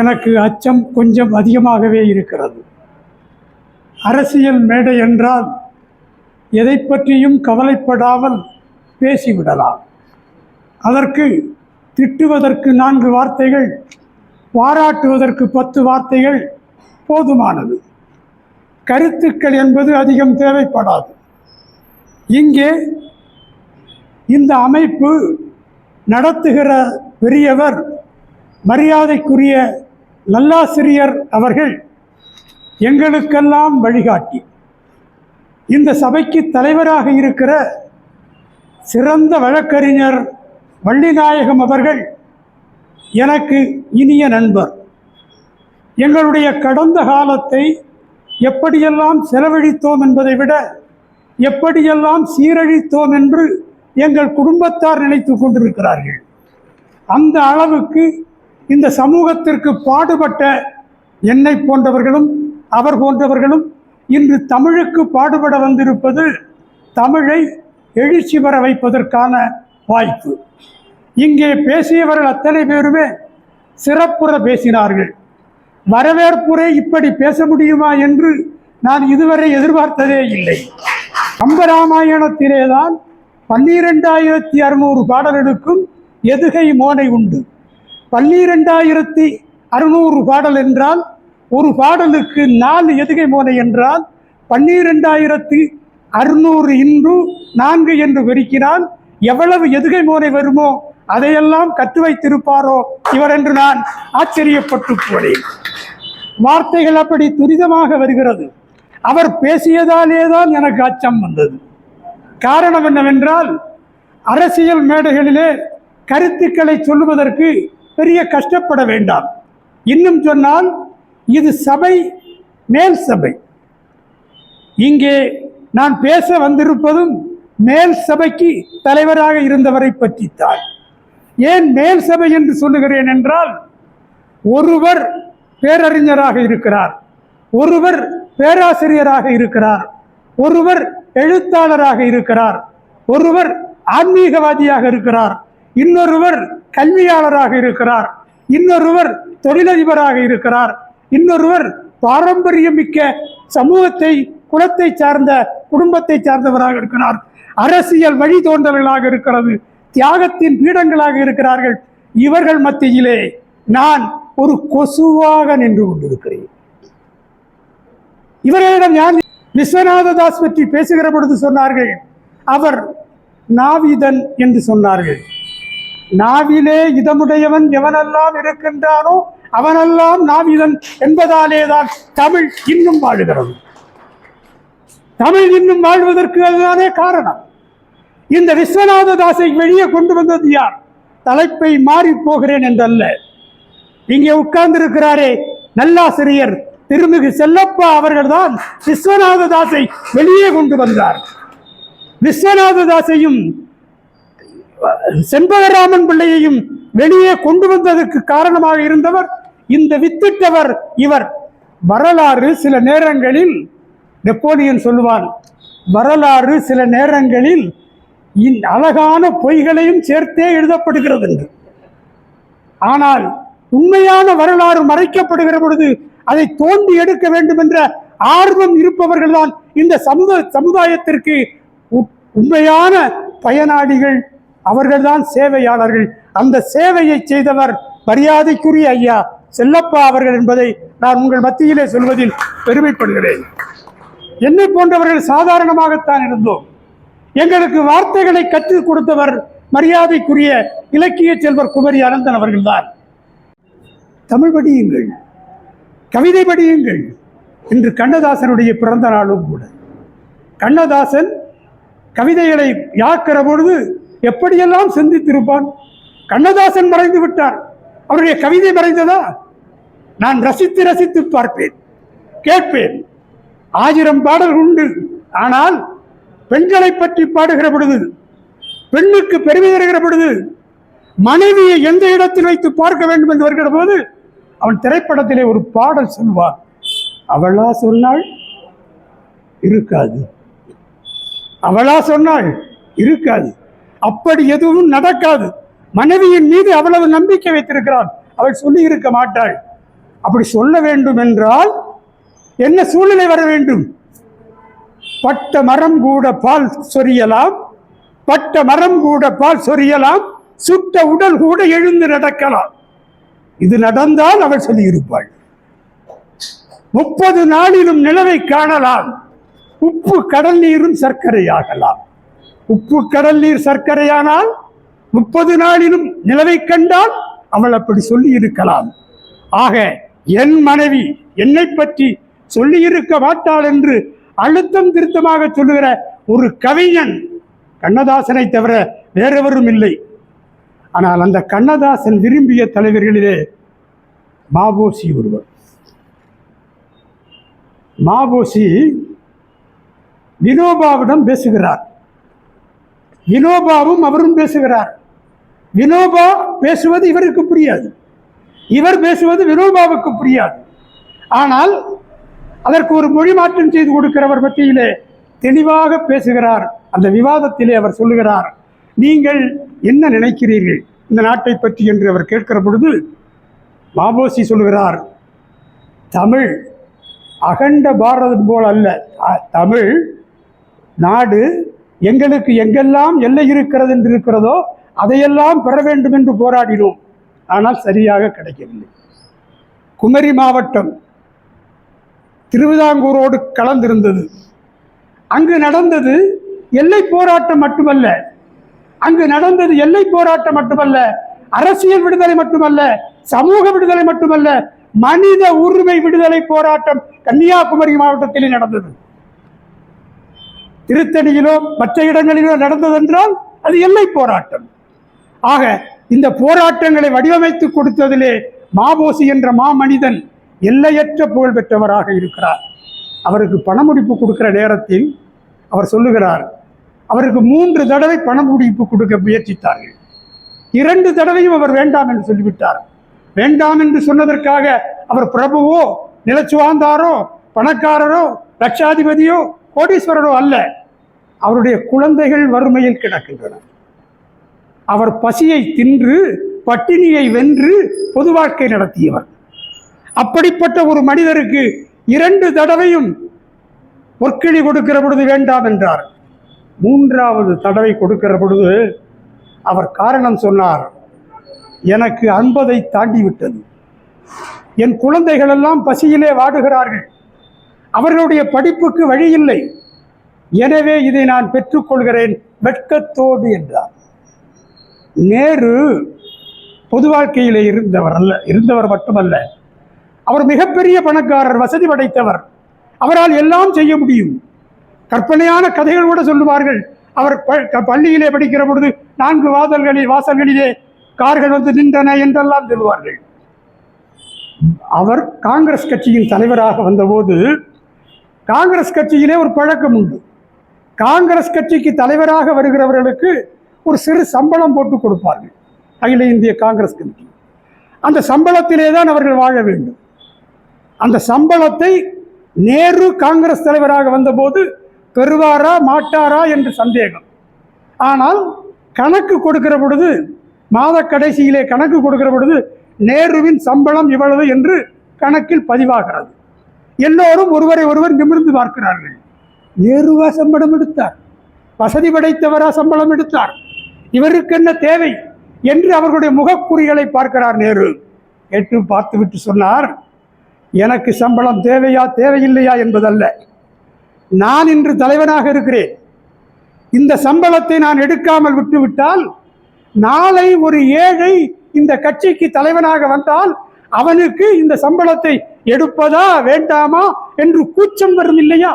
எனக்கு அச்சம் கொஞ்சம் அதிகமாகவே இருக்கிறது. அரசியல் மேடை என்றால் எதை பற்றியும் கவலைப்படாமல் பேசிவிடலாம். அதற்கு திட்டுவதற்கு நான்கு வார்த்தைகள் பாராட்டுவதற்கு பத்து வார்த்தைகள் போதுமானது. கருத்துக்கள் என்பது அதிகம் தேவைப்படாது. இங்கே இந்த அமைப்பு நடத்துகிற பெரியவர் மரியாதைக்குரிய நல்லாசிரியர் அவர்கள் எங்களுக்கெல்லாம் வழிகாட்டி. இந்த சபைக்கு தலைவராக இருக்கிற சிறந்த வழக்கறிஞர் வள்ளிநாயகம் அவர்கள் எனக்கு இனிய நண்பர். எங்களுடைய கடந்த காலத்தை எப்படியெல்லாம் செலவழித்தோம் என்பதை விட எப்படியெல்லாம் சீரழித்தோம் என்று எங்கள் குடும்பத்தார் நினைத்து கொண்டிருக்கிறார்கள். அந்த அளவுக்கு இந்த சமூகத்திற்கு பாடுபட்ட என்னை போன்றவர்களும் அவர் போன்றவர்களும் இன்று தமிழுக்கு பாடுபட வந்திருப்பது தமிழை எழுச்சி பெற வைப்பதற்கான வாய்ப்பு. இங்கே பேசியவர்கள் அத்தனை பேருமே சிறப்புற பேசினார்கள். வரவேற்புரை இப்படி பேச முடியுமா என்று நான் இதுவரை எதிர்பார்த்ததே இல்லை. கம்பராமாயணத்திலேதான் பன்னிரெண்டாயிரத்தி அறுநூறு பாடல்களுக்கும் எதுகை மோனை உண்டு. பன்னிரெண்டாயிரத்தி அறுநூறு பாடல் என்றால் ஒரு பாடலுக்கு நாலு எதுகை மோனை என்றால் பன்னிரெண்டாயிரத்தி அறுநூறு இன்று நான்கு என்று பெருக்கினால் எவ்வளவு எதுகை மோனை வருமோ அதையெல்லாம் கற்று வைத்திருப்பாரோ இவர் என்று நான் ஆச்சரியப்பட்டு போனேன். வார்த்தைகள் அப்படி துரிதமாக வருகிறது. அவர் பேசியதாலே தான் எனக்கு அச்சம் வந்தது. காரணம் என்னவென்றால் அரசியல் மேடைகளிலே கருத்துக்களை சொல்லுவதற்கு பெரிய கஷ்டப்பட வேண்டாம். இன்னும் சொன்னால் இது சபை மேல் சபை. இங்கே நான் பேச வந்திருப்பதும் மேல் சபைக்கு தலைவராக இருந்தவரை பற்றித்தான். ஏன் மேல் சபை என்று சொல்லுகிறேன் என்றால் ஒருவர் பேரறிஞராக இருக்கிறார் ஒருவர் பேராசிரியராக இருக்கிறார் ஒருவர் எழுத்தாளராக இருக்கிறார் ஒருவர் ஆன்மீகவாதியாக இருக்கிறார் இன்னொருவர் கல்வியாளராக இருக்கிறார். இன்னொருவர் தொழிலதிபராக இருக்கிறார். இன்னொருவர் பாரம்பரியமிக்க சமூகத்தை குலத்தை சார்ந்த குடும்பத்தை சார்ந்தவராக இருக்கிறார். அரசியல் வழி தோன்றவர்களாக இருக்கிறது. தியாகத்தின் பீடங்களாக இருக்கிறார்கள். இவர்கள் மத்தியிலே நான் ஒரு கொசுவாக நின்று கொண்டிருக்கிறேன். இவர்களிடம் யார் விஸ்வநாத தாஸ் பற்றி பேசுகிற பொழுது சொன்னார்கள். அவர் நாவிதன் என்று சொன்னார்கள். நாவிலே இதமுடையவன் எவனெல்லாம் இருக்கின்றானோ அவனெல்லாம் நாவிதன் என்பதாலேதான் தமிழ் இன்னும் வாழுகிறது. தமிழ் இன்னும் வாழ்வதற்கு அதுதானே காரணம். இந்த விஸ்வநாத தாசை வெளியே கொண்டு வந்தது யார்? தலைப்பை மாறி போகிறேன் என்றல்ல. இங்கே உட்கார்ந்திருக்கிறாரே நல்லாசிரியர் திருமிகு செல்லப்பா அவர்கள்தான் விஸ்வநாத தாசை வெளியே கொண்டு வந்தார். விஸ்வநாத தாசையும் செண்பகராமன் பிள்ளையையும் வெளியே கொண்டு வந்ததற்கு காரணமாக இருந்தவர் இந்த வித்திட்டவர் இவர். வரலாறு சில நேரங்களில் நெப்போலியன் சொல்லுவான் வரலாறு சில நேரங்களில் இன் அழகான பொய்களையும் சேர்த்தே எழுதப்படுகிறது என்று. ஆனால் உண்மையான வரலாறு மறைக்கப்படுகிற பொழுது அதை தோண்டி எடுக்க வேண்டும் என்ற ஆர்வம் இருப்பவர்கள்தான் இந்த சமுத சமுதாயத்திற்கு உண்மையான பயனாளிகள் அவர்கள்தான் சேவையாளர்கள். அந்த சேவையை செய்தவர் மரியாதைக்குரிய ஐயா செல்லப்பா அவர்கள் என்பதை நான் உங்கள் மத்தியிலே சொல்வதில் பெருமைப்படுகிறேன். என்னை போன்றவர்கள் சாதாரணமாகத்தான் இருந்தோம். எங்களுக்கு வார்த்தைகளை கற்றுக் கொடுத்தவர் மரியாதைக்குரிய இலக்கிய செல்வர் குமரி அனந்தன் அவர்கள்தான். தமிழ் படியுங்கள் கவிதை படியுங்கள் இன்று கண்ணதாசனுடைய பிறந்த நாளும் கூட. கண்ணதாசன் கவிதைகளை யாக்கிற பொழுது எப்படியெல்லாம் சிந்தித்திருப்பான்? கண்ணதாசன் மறைந்து விட்டார் அவருடைய கவிதை மறைந்ததா? நான் ரசித்து ரசித்து பார்ப்பேன் கேட்பேன். ஆயிரம் பாடல் உண்டு. ஆனால் பெண்களை பற்றி பாடுகிற பொழுது பெண்ணுக்கு பெருமை தருகிற பொழுது மனைவியை எந்த இடத்தில் வைத்து பார்க்க வேண்டும் என்று வருகிற போது அவன் திரைப்படத்திலே ஒரு பாடல் சொல்வான். அவளா சொன்னாள் இருக்காது. அவளா சொன்னாள் இருக்காது. அப்படி எதுவும் நடக்காது. மனைவியின் மீது அவ்வளவு நம்பிக்கை வைத்திருக்கிறான். அவள் சொல்லி இருக்க மாட்டாள். அப்படி சொல்ல வேண்டும் என்றால் என்ன சூழ்நிலை வர வேண்டும்? பட்ட மரம் கூட பால் சொரியலாம். பட்ட மரம் கூட பால் சொரியலாம். சுட்ட உடல் கூட எழுந்து நடக்கலாம். இது நடந்தால் அவள் சொல்லியிருப்பாள். முப்பது நாளிலும் நிலவை காணலாம். உப்பு கடல் நீரும் சர்க்கரை ஆகலாம் உப்பு கடல் நீர் சர்க்கரையானால் முப்பது நாளிலும் நிலவை கண்டால் அவள் அப்படி சொல்லி இருக்கலாம் ஆக என் மனைவி என்னை பற்றி சொல்லி இருக்க மாட்டாள் என்று அழுத்தம் திருத்தமாக சொல்லுகிற ஒரு கவிஞன் கண்ணதாசனை தவிர வேறெவரும் இல்லை. ஆனால் அந்த கண்ணதாசன் விரும்பிய தலைவர்களிலே மாபோசி ஒருவர். மாபோசி வினோபாவிடம் பேசுகிறார். வினோபாவும் அவரும் பேசுகிறார். வினோபா பேசுவது இவருக்கு புரியாது. இவர் பேசுவது வினோபாவுக்கு புரியாது. ஆனால் அதற்கு ஒரு மொழி மாற்றம் செய்து கொடுக்கிறவர் பற்றியிலே தெளிவாக பேசுகிறார். அந்த விவாதத்திலே அவர் சொல்லுகிறார் நீங்கள் என்ன நினைக்கிறீர்கள்? இந்த நாட்டை பற்றி என்று அவர் கேட்கிற பொழுது மாபோசி சொல்லுகிறார் தமிழ் அகண்ட பாரதம் போல் அல்ல. தமிழ் நாடு எங்களுக்கு எங்கெல்லாம் எல்லை இருக்கிறது என்று இருக்கிறதோ அதையெல்லாம் பெற வேண்டும் என்று போராடினோம். ஆனால் சரியாக கிடைக்கவில்லை. குமரி மாவட்டம் திருவிதாங்கூரோடு கலந்திருந்தது. அங்கு நடந்தது எல்லை போராட்டம் மட்டுமல்ல. அங்கு நடந்தது எல்லை போராட்டம் மட்டுமல்ல. அரசியல் விடுதலை மட்டுமல்ல. சமூக விடுதலை மட்டுமல்ல. மனித உரிமை விடுதலை போராட்டம் கன்னியாகுமரி மாவட்டத்திலே நடந்தது. திருத்தணியிலோ மற்ற இடங்களிலோ நடந்ததென்றால் அது எல்லை போராட்டம். ஆக இந்த போராட்டங்களை வடிவமைத்து கொடுத்ததிலே மாபோசி என்ற மாமனிதன் எல்லையற்ற புகழ் பெற்றவராக இருக்கிறார். அவருக்கு பணமுடிப்பு கொடுக்கிற நேரத்தில் அவர் சொல்லுகிறார் அவருக்கு மூன்று தடவை பணமுடிப்பு கொடுக்க முயற்சித்தார்கள். இரண்டு தடவையும் அவர் வேண்டாம் என்று சொல்லிவிட்டார். வேண்டாம் என்று சொன்னதற்காக அவர் பிரபுவோ நிலச்சுவாந்தாரோ பணக்காரரோ லட்சாதிபதியோ கோடீஸ்வரரோ அல்ல அவருடைய குழந்தைகள் வறுமையில் கிடக்கின்றன. அவர் பசியை தின்று பட்டினியை வென்று பொது வாழ்க்கை நடத்தியவர். அப்படிப்பட்ட ஒரு மனிதருக்கு இரண்டு தடவையும் பொற்கிழி கொடுக்கிற பொழுது வேண்டாம் என்றார். மூன்றாவது தடவை கொடுக்கிற பொழுது அவர் காரணம் சொன்னார் எனக்கு அன்பதை தாண்டி விட்டது என் குழந்தைகள் எல்லாம் பசியிலே வாடுகிறார்கள். அவர்களுடைய படிப்புக்கு வழி இல்லை எனவே இதை நான் பெற்றுக்கொள்கிறேன். வெட்கத்தோடு என்றார். நேரு பொது வாழ்க்கையில் இருந்தவர் அல்ல இருந்தவர் மட்டுமல்ல. அவர் மிகப்பெரிய பணக்காரர் வசதி படைத்தவர். அவரால் எல்லாம் செய்ய முடியும். கற்பனையான கதைகள் கூட சொல்லுவார்கள். அவர் ப- க- பள்ளியிலே படிக்கிற பொழுது நான்கு வாதல்களில் வாசல்களிலே கார்கள் வந்து நின்றன என்றெல்லாம் சொல்லுவார்கள். அவர் காங்கிரஸ் கட்சியின் தலைவராக வந்தபோது காங்கிரஸ் கட்சியிலே ஒரு பழக்கம் உண்டு. காங்கிரஸ் கட்சிக்கு தலைவராக வருகிறவர்களுக்கு ஒரு சிறு சம்பளம் போட்டு கொடுப்பார்கள். அகில இந்திய காங்கிரஸ் கமிட்டி. அந்த சம்பளத்திலே தான் அவர்கள் வாழ வேண்டும். அந்த சம்பளத்தை நேரு காங்கிரஸ் தலைவராக வந்தபோது பெறுவாரா மாட்டாரா என்று சந்தேகம். ஆனால் கணக்கு கொடுக்கிற பொழுது மாத கடைசியிலே கணக்கு கொடுக்கிற பொழுது நேருவின் சம்பளம் இவ்வளவு என்று கணக்கில் பதிவாகிறது எல்லோரும் ஒருவரை ஒருவர் நிமிர்ந்து பார்க்கிறார்கள். ஏறுவா சம்பளம் எடுத்தார். வசதி படைத்தவரா சம்பளம் எடுத்தார். இவருக்கு என்ன தேவை என்று அவர்களுடைய முகக்குறிகளை பார்க்கிறார் நேரு. கேட்டு பார்த்துவிட்டு சொன்னார் எனக்கு சம்பளம் தேவையா தேவையில்லையா என்பதல்ல. நான் இன்று தலைவனாக இருக்கிறேன். இந்த சம்பளத்தை நான் எடுக்காமல் விட்டுவிட்டால் நாளை ஒரு ஏழை இந்த கட்சிக்கு தலைவனாக வந்தால் அவனுக்கு இந்த சம்பளத்தை எடுப்பதா வேண்டாமா என்று கூச்சம் வரும் இல்லையா?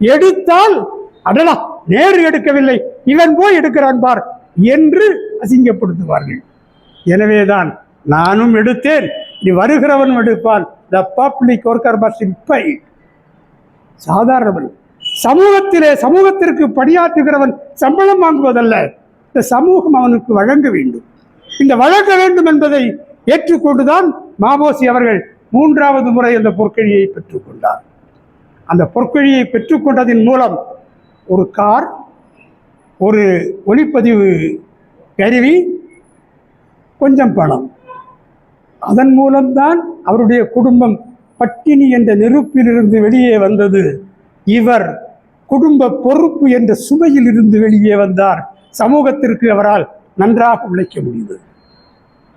எடுத்தால் அடலா நேரு எடுக்கவில்லை இவன் போய் எடுக்கிறான் பார் என்று அசிங்கப்படுத்துவார்கள். எனவேதான் நானும் எடுத்தேன் நீ வருகிறவன் எடுப்பான். The public worker must be சாதாரணவன் சமூகத்திலே சமூகத்திற்கு பணியாற்றுகிறவன் சம்பளம் வாங்குவதல்ல. இந்த சமூகம் அவனுக்கு வழங்க வேண்டும். இந்த வழங்க வேண்டும் என்பதை ஏற்றுக்கொண்டுதான் மாபோசி அவர்கள் மூன்றாவது முறை அந்த பொற்கழியை பெற்றுக்கொண்டார். அந்த பொற்கழியை பெற்றுக்கொண்டதின் மூலம் ஒரு கார் ஒரு ஒளிப்பதிவு கருவி கொஞ்சம் பணம். அதன் மூலம்தான் அவருடைய குடும்பம் பட்டினி என்ற நெருப்பிலிருந்து வெளியே வந்தது. இவர் குடும்ப பொறுப்பு என்ற சுமையில் இருந்து வெளியே வந்தார். சமூகத்திற்கு அவரால் நன்றாக உழைக்க முடிந்தது.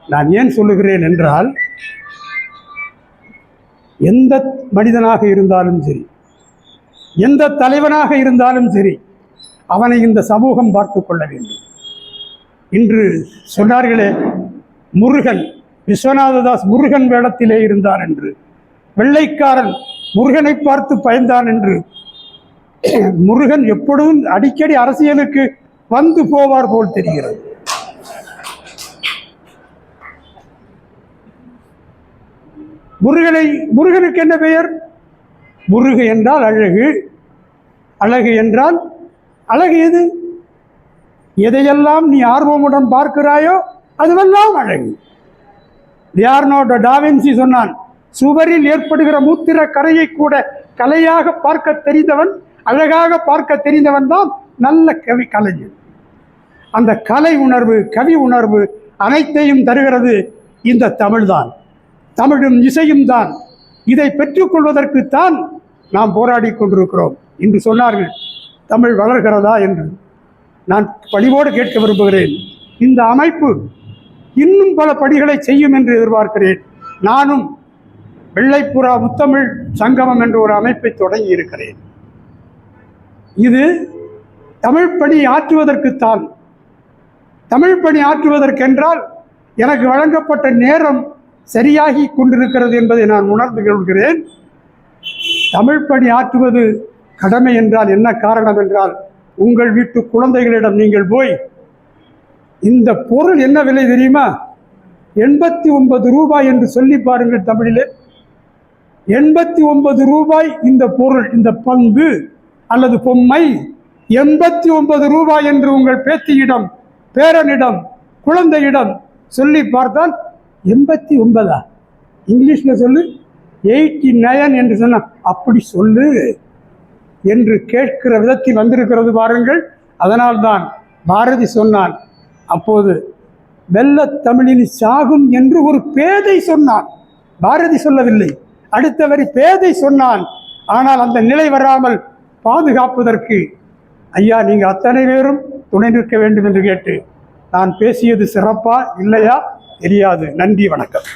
நான் ஏன் சொல்லுகிறேன் என்றால் எந்த மனிதனாக இருந்தாலும் சரி எந்த தலைவனாக இருந்தாலும் சரி அவனை இந்த சமூகம் பார்த்து கொள்ள வேண்டும். இன்று சொன்னார்களே முருகன் விஸ்வநாததாஸ் முருகன் வேடத்திலே இருந்தார் என்று. வெள்ளைக்காரன் முருகனை பார்த்து பயந்தான் என்று. முருகன் எப்பொழுதும் அடிக்கடி அரசியலுக்கு வந்து போவார் போல் தெரிகிறது. முருகனை முருகனுக்கு என்ன பெயர்? முருகு என்றால் அழகு. அழகு என்றால் அழகு எது? எதையெல்லாம் நீ ஆர்வமுடன் பார்க்கிறாயோ அதுவெல்லாம் அழகு. லியார்னோட டாவின்சி சொன்னான் சுவரில் ஏற்படுகிற மூத்திர கரையை கூட கலையாக பார்க்க தெரிந்தவன் அழகாக பார்க்க தெரிந்தவன் தான் நல்ல கவி கலைஞன். அந்த கலை உணர்வு கவி உணர்வு அனைத்தையும் தருகிறது இந்த தமிழ்தான். தமிழும் இசையும் தான். இதை பெற்றுக்கொள்வதற்குத்தான் நாம் போராடி கொண்டிருக்கிறோம் என்று சொன்னார்கள். தமிழ் வளர்கிறதா என்று. நான் பணிவோடு கேட்க விரும்புகிறேன். இந்த அமைப்பு இன்னும் பல படிகளை செய்யும் என்று எதிர்பார்க்கிறேன். நானும் வெள்ளைப்புறா முத்தமிழ் சங்கமம் என்ற ஒரு அமைப்பை தொடங்கி இருக்கிறேன். இது தமிழ் பணி ஆற்றுவதற்குத்தான். தமிழ் பணி ஆற்றுவதற்கென்றால் எனக்கு வழங்கப்பட்ட நேரம் சரியாகி கொண்டிருக்கிறது என்பதை நான் உணர்ந்து கொள்கிறேன். தமிழ் பணி ஆற்றுவது கடமை என்றால் என்ன காரணம் என்றால் உங்கள் வீட்டு குழந்தைகளிடம் நீங்கள் போய் இந்த பொருள் என்ன விலை தெரியுமா? எண்பத்தி ஒன்பது ரூபாய் என்று சொல்லி பாருங்கள் தமிழிலே. எண்பத்தி ஒன்பது ரூபாய் இந்த பொருள் இந்த பங்கு அல்லது பொம்மை. எண்பத்தி ஒன்பது ரூபாய் என்று உங்கள் பேத்தியிடம் பேரனிடம் குழந்தையிடம் சொல்லி பார்த்தால் எண்பத்தி ஒன்பதா? இங்கிலீஷில் சொல்லு. எயிட்டி நயன் என்று சொன்னான் அப்படி சொல்லு என்று கேட்கிற விதத்தில் வந்திருக்கிறது பாருங்கள். அதனால்தான் பாரதி சொன்னான் அப்போது வெள்ளத் தமிழில் சாகும் என்று ஒரு பேதை சொன்னான். பாரதி சொல்லவில்லை. அடுத்த வரி பேதை சொன்னான். ஆனால் அந்த நிலை வராமல் பாதுகாப்பதற்கு ஐயா நீங்கள் அத்தனை பேரும் துணை நிற்க வேண்டும் என்று கேட்டு நான் பேசியது சிறப்பா? இல்லையா? தெரியாது. நன்றி வணக்கம்.